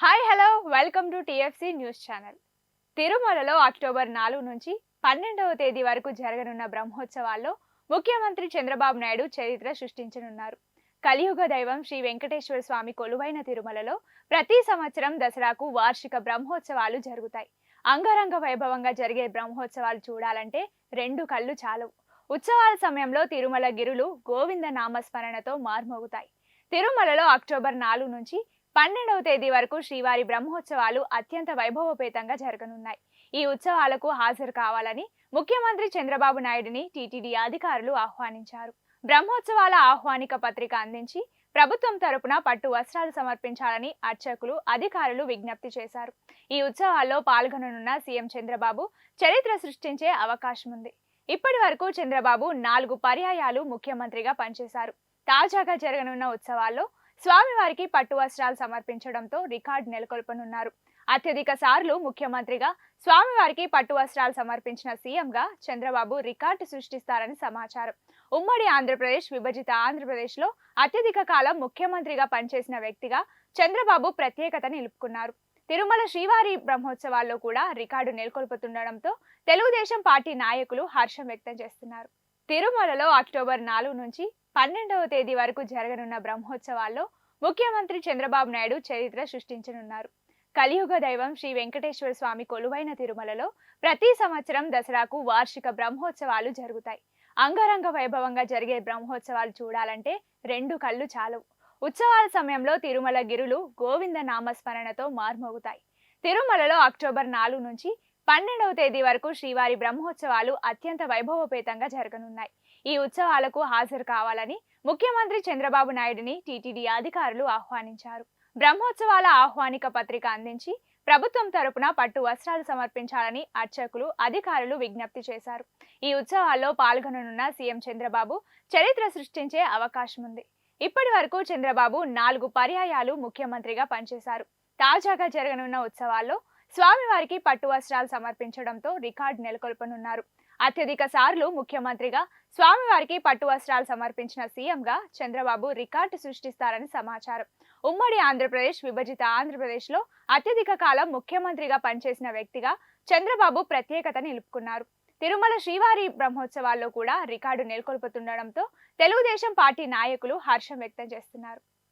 Hi hello welcome to TFC news channel తిరుమలలో October నాలుగు నుంచి పన్నెండవ తేదీ వరకు జరగనున్న బ్రహ్మోత్సవాల్లో ముఖ్యమంత్రి చంద్రబాబు నాయుడు చరిత్ర సృష్టించనున్నారు. కలియుగ దైవం శ్రీ వెంకటేశ్వర స్వామి కొలువైన తిరుమలలో ప్రతి సంవత్సరం దసరాకు వార్షిక బ్రహ్మోత్సవాలు జరుగుతాయి. అంగరంగ వైభవంగా జరిగే బ్రహ్మోత్సవాలు చూడాలంటే రెండు కళ్ళు చాలవు. ఉత్సవాల సమయంలో తిరుమల గిరులు గోవింద నామస్మరణతో మార్మోగుతాయి. తిరుమలలో అక్టోబర్ నాలుగు నుంచి పన్నెండవ తేదీ వరకు శ్రీవారి బ్రహ్మోత్సవాలు అత్యంత వైభవపేతంగా జరగనున్నాయి. ఈ ఉత్సవాలకు హాజరు కావాలని ముఖ్యమంత్రి చంద్రబాబు నాయుడిని టీటీడీ అధికారులు ఆహ్వానించారు. బ్రహ్మోత్సవాల ఆహ్వానిక పత్రిక అందించి ప్రభుత్వం తరపున పట్టు వస్త్రాలు సమర్పించాలని అర్చకులు అధికారులు విజ్ఞప్తి చేశారు. ఈ ఉత్సవాల్లో పాల్గొననున్న సీఎం చంద్రబాబు చరిత్ర సృష్టించే అవకాశం ఉంది. ఇప్పటి వరకు చంద్రబాబు నాలుగు పర్యాయాలు ముఖ్యమంత్రిగా పనిచేశారు. తాజాగా జరగనున్న ఉత్సవాల్లో స్వామివారికి పట్టు వస్త్రాలు సమర్పించడంతో రికార్డు నెలకొల్పనున్నారు. అత్యధిక సార్లు ముఖ్యమంత్రిగా స్వామివారికి పట్టు వస్త్రాలు సమర్పించిన సీఎంగా చంద్రబాబు రికార్డు సృష్టిస్తారని సమాచారం. ఉమ్మడి ఆంధ్రప్రదేశ్ విభజిత ఆంధ్రప్రదేశ్లో అత్యధిక కాలం ముఖ్యమంత్రిగా పనిచేసిన వ్యక్తిగా చంద్రబాబు ప్రత్యేకత నిలుపుకున్నారు. తిరుమల శ్రీవారి బ్రహ్మోత్సవాల్లో కూడా రికార్డు నెలకొల్పుతుండడంతో తెలుగుదేశం పార్టీ నాయకులు హర్షం వ్యక్తం చేస్తున్నారు. తిరుమలలో అక్టోబర్ నాలుగు నుంచి పన్నెండవ తేదీ వరకు జరగనున్న బ్రహ్మోత్సవాల్లో ముఖ్యమంత్రి చంద్రబాబు నాయుడు చరిత్ర సృష్టించనున్నారు. కలియుగ దైవం శ్రీ వెంకటేశ్వర స్వామి కొలువైన తిరుమలలో ప్రతి సంవత్సరం దసరాకు వార్షిక బ్రహ్మోత్సవాలు జరుగుతాయి. అంగరంగ వైభవంగా జరిగే బ్రహ్మోత్సవాలు చూడాలంటే రెండు కళ్ళు చాలవు. ఉత్సవాల సమయంలో తిరుమల గిరులు గోవింద నామస్మరణతో మార్మోగుతాయి. తిరుమలలో అక్టోబర్ నాలుగు నుంచి పన్నెండవ తేదీ వరకు శ్రీవారి బ్రహ్మోత్సవాలు అత్యంత వైభవపేతంగా జరగనున్నాయి. ఈ ఉత్సవాలకు హాజరు కావాలని ముఖ్యమంత్రి చంద్రబాబు నాయుడిని టీటీడీ అధికారులు ఆహ్వానించారు. బ్రహ్మోత్సవాల ఆహ్వానిక పత్రిక అందించి ప్రభుత్వం తరపున పట్టు వస్త్రాలు సమర్పించాలని అర్చకులు అధికారులు విజ్ఞప్తి చేశారు. ఈ ఉత్సవాల్లో పాల్గొననున్న సీఎం చంద్రబాబు చరిత్ర సృష్టించే అవకాశం ఉంది ఇప్పటి వరకు చంద్రబాబు నాలుగు పర్యాయాలు ముఖ్యమంత్రిగా పనిచేశారు. తాజాగా జరగనున్న ఉత్సవాల్లో స్వామివారికి పట్టు వస్త్రాలు సమర్పించడంతో రికార్డు నెలకొల్పనున్నారు. అత్యధిక సార్లు ముఖ్యమంత్రిగా స్వామివారికి పట్టు వస్త్రాలు సమర్పించిన సీఎంగా చంద్రబాబు రికార్డు సృష్టిస్తారని సమాచారం. ఉమ్మడి ఆంధ్రప్రదేశ్ విభజిత ఆంధ్రప్రదేశ్లో అత్యధిక కాలం ముఖ్యమంత్రిగా పనిచేసిన వ్యక్తిగా చంద్రబాబు ప్రత్యేకత నిలుపుకున్నారు. తిరుమల శ్రీవారి బ్రహ్మోత్సవాల్లో కూడా రికార్డు నెలకొల్పుతుండడంతో తెలుగుదేశం పార్టీ నాయకులు హర్షం వ్యక్తం చేస్తున్నారు.